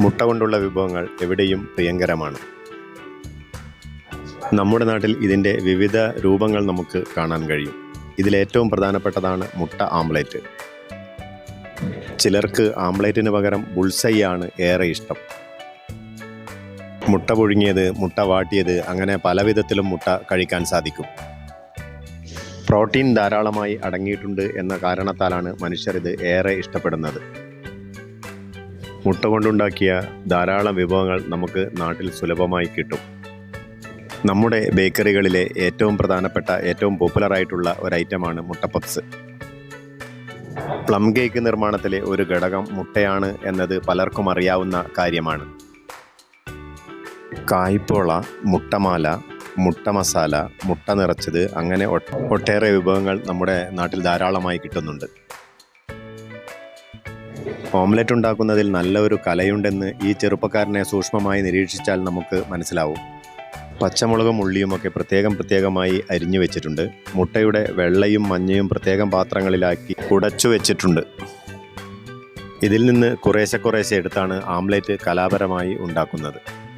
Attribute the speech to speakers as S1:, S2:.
S1: മുട്ട കൊണ്ടുള്ള വിഭവങ്ങൾ എവിടെയും പ്രിയങ്കരമാണ്. നമ്മുടെ നാട്ടിൽ ഇതിന്റെ വിവിധ രൂപങ്ങൾ നമുക്ക് കാണാൻ കഴിയും. ഇതിലേറ്റവും പ്രധാനപ്പെട്ടതാണ് മുട്ട ആംപ്ലേറ്റ് ചിലർക്ക് ആംപ്ലേറ്റിന് പകരം ബുൾസൈയാണ് ഏറെ ഇഷ്ടം. മുട്ട പുഴുങ്ങിയത് മുട്ട വാട്ടിയത് അങ്ങനെ പല വിധത്തിലും മുട്ട കഴിക്കാൻ സാധിക്കും. പ്രോട്ടീൻ ധാരാളമായി അടങ്ങിയിട്ടുണ്ട് എന്ന കാരണത്താലാണ് മനുഷ്യർ ഇത് ഏറെ ഇഷ്ടപ്പെടുന്നത്. മുട്ട കൊണ്ടുണ്ടാക്കിയ ധാരാളം വിഭവങ്ങൾ നമുക്ക് നാട്ടിൽ സുലഭമായി കിട്ടും. നമ്മുടെ ബേക്കറികളിലെ ഏറ്റവും പ്രധാനപ്പെട്ട ഏറ്റവും പോപ്പുലറായിട്ടുള്ള ഒരു ഐറ്റമാണ് മുട്ട പപ്സ് പ്ലം കേക്ക് നിർമ്മാണത്തിലെ ഒരു ഘടകം മുട്ടയാണ് എന്നത് പലർക്കും അറിയാവുന്ന കാര്യമാണ്. കായ്പോള മുട്ടമാല മുട്ട മസാല മുട്ട നിറച്ചത് അങ്ങനെ ഒട്ടേറെ വിഭവങ്ങൾ നമ്മുടെ നാട്ടിൽ ധാരാളമായി കിട്ടുന്നുണ്ട്. ഓംലെറ്റ് ഉണ്ടാക്കുന്നതിൽ നല്ല ഒരു കലയുണ്ടെന്ന് ഈ ചെറുപ്പക്കാരനെ സൂക്ഷ്മമായി നിരീക്ഷിച്ചാൽ നമുക്ക് മനസ്സിലാവും. പച്ചമുളകും ഉള്ളിയുമൊക്കെ പ്രത്യേകം പ്രത്യേകമായി അരിഞ്ഞു വെച്ചിട്ടുണ്ട്. മുട്ടയുടെ വെള്ളയും മഞ്ഞയും പ്രത്യേകം പാത്രങ്ങളിലാക്കി കുടച്ചു വെച്ചിട്ടുണ്ട്. ഇതിൽ നിന്ന് കുറേശ്ശെ കുറേശ്ശെ എടുത്താണ് ആംലേറ്റ് കലാപരമായി ഉണ്ടാക്കുന്നത്.